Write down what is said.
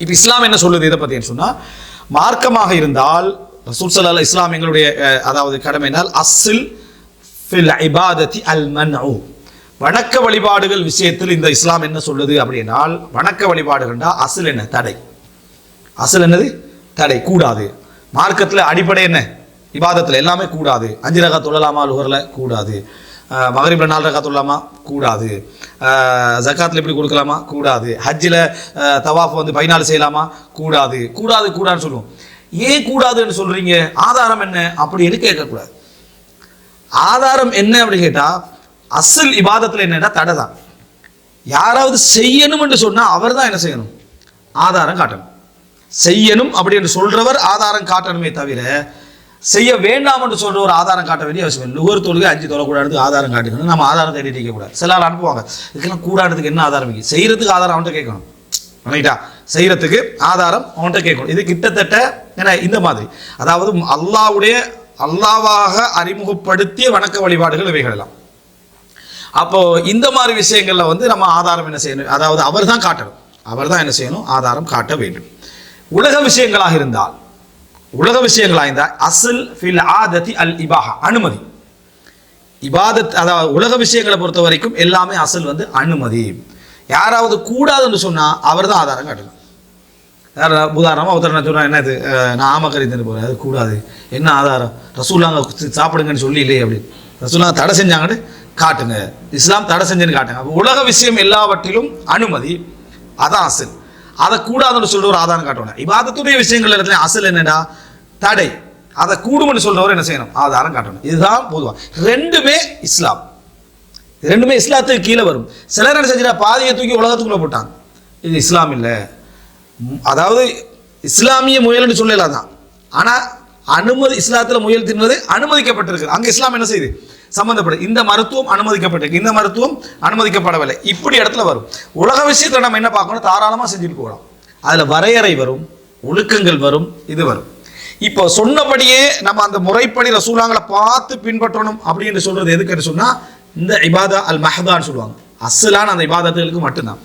இப்போ இஸ்லாம் என்ன சொல்லுது? இதை பற்றி சொன்னால் மார்க்கமாக இருந்தால் ரசூல் ஸல்லல்லாஹு இஸ்லாம் எங்களுடைய அதாவது கடமை என்னால் அசில் ஃபில் இபாதத்தி அல் மன்ஊ. வணக்க வழிபாடுகள் விஷயத்தில் இந்த இஸ்லாம் என்ன சொல்லுது அப்படின்னால் வணக்க வழிபாடுகள்னா அசில் என்ன? தடை. அசல் என்னது? தடை. கூடாது. மார்க்கத்தில் அடிப்படை என்ன? இபாதத்தில் எல்லாமே கூடாது. அஞ்சு ரக தொழலாமா லுகரில் கூடாது. மகரிப்பில் நாலு ரகா உள்ளாமா? கூடாது. ஜக்காத்தில் எப்படி கொடுக்கலாமா? கூடாது. ஹஜ்ஜில் தவாஃப் வந்து பதினாலு செய்யலாமா? கூடாது. கூடாது கூடாதுன்னு சொல்லுவோம். ஏன் கூடாதுன்னு சொல்கிறீங்க ஆதாரம் என்ன? அப்படின்னு கேட்கக்கூடாது. ஆதாரம் என்ன அப்படின்னு கேட்டால் அசல் இபாதத்தில் என்னன்னா தடை தான். யாராவது செய்யணும் என்று சொன்னால் அவர் தான் என்ன செய்யணும்? ஆதாரம் காட்டணும். செய்யணும் அப்படி என்று சொல்றவர் ஆதாரம் காட்டணுமே தவிர செய்ய வேண்டாம் என்று சொல்ற ஒரு ஆதாரம் காட்ட வேண்டிய அவசியம் நுகர் தொழுகை அஞ்சு தொழக்கூடாது ஆதாரம் காட்டிக்கணும். நம்ம ஆதாரம் தேடி இருக்க கூடாது. சில ஆள் அனுப்புவாங்க. இதுக்கெல்லாம் கூடாதுக்கு என்ன ஆதாரம் இருக்கு? செய்யறதுக்கு ஆதாரம் அவன்கிட்ட கேட்கணும். ரைட்டா? செய்யறதுக்கு ஆதாரம் அவன்கிட்ட கேட்கணும். இது கிட்டத்தட்ட என்ன இந்த மாதிரி. அதாவது அல்லாவுடைய அல்லாவாக அறிமுகப்படுத்திய வணக்க வழிபாடுகள் இவைகள் எல்லாம் அப்போ இந்த மாதிரி விஷயங்கள்ல வந்து நம்ம ஆதாரம் என்ன செய்யணும்? அதாவது அவர் தான் காட்டணும். அவர் தான் என்ன செய்யணும்? ஆதாரம் காட்ட வேண்டும். உலக விஷயங்களாக இருந்தால் உலக விஷயங்களா இருந்தால் அசல் ஃபில் ஆததி அல் இபாஹா அனுமதி. இபாதத் அதாவது உலக விஷயங்களை பொறுத்த வரைக்கும் எல்லாமே அசல் வந்து அனுமதி. யாராவது கூடாதுன்னு சொன்னால் அவர் தான் ஆதாரம் காட்டணும். யாராவது உதாரணமாக ஒருத்தர் என்ன சொன்னால் என்ன இது நான் ஆமக்கறி தின்னு போகிறேன் அது கூடாது. என்ன ஆதாரம்? ரசூல்லாங்க சாப்பிடுங்கன்னு சொல்லி இல்லையே அப்படின்னு ரசூல்லாங்க தடை செஞ்சாங்கன்னு காட்டுங்க. இஸ்லாம் தடை செஞ்சுன்னு காட்டுங்க. உலக விஷயம் எல்லாவற்றிலும் அனுமதி. அதான் அசல். அதை கூடாதுன்னு சொல்ற ஒரு ஆதாரம் காட்டணும் இவாதத்துடைய விஷயங்கள் இடத்துல அசல் என்னடா? தடை. அதை கூடும்னு சொல்றவர் என்ன செய்யணும்? ஆதாரம் காட்டணும். இதுதான் பொதுவா. ரெண்டுமே இஸ்லாம். ரெண்டுமே இஸ்லாத்துக்கு கீழே வரும். சிலர் என்ன செஞ்சா பாதியை தூக்கி உலகத்துக்குள்ள போட்டாங்க. இது இஸ்லாம் இல்லை. அதாவது இஸ்லாமிய முயல்னு சொல்லலாம் தான் ஆனால் அனுமதி இஸ்லாத்தில் முயல் தின்றது அனுமதிக்கப்பட்டிருக்கு அங்கே இஸ்லாம் என்ன செய்யுது? சம்மந்தப்படும் இந்த மருத்துவம் அனுமதிக்கப்பட்டிருக்கு. இந்த மருத்துவம் அனுமதிக்கப்படவில்லை. இப்படி இடத்துல வரும். உலக விஷயத்தில் நம்ம என்ன பார்க்கணும்? தாராளமாக செஞ்சுட்டு போகலாம். அதில் வரையறை வரும். ஒழுக்கங்கள் வரும். இது வரும். இப்போ சொன்னபடியே நம்ம அந்த முறைப்படி ரசூலாங்களை பார்த்து பின்பற்றணும் அப்படின்னு சொல்றது எதுக்குன்னு சொன்னால் இந்த இபாதா அல் மஹதான்னு சொல்லுவாங்க. அசலான அந்த இபாதத்துகளுக்கு மட்டும்தான்.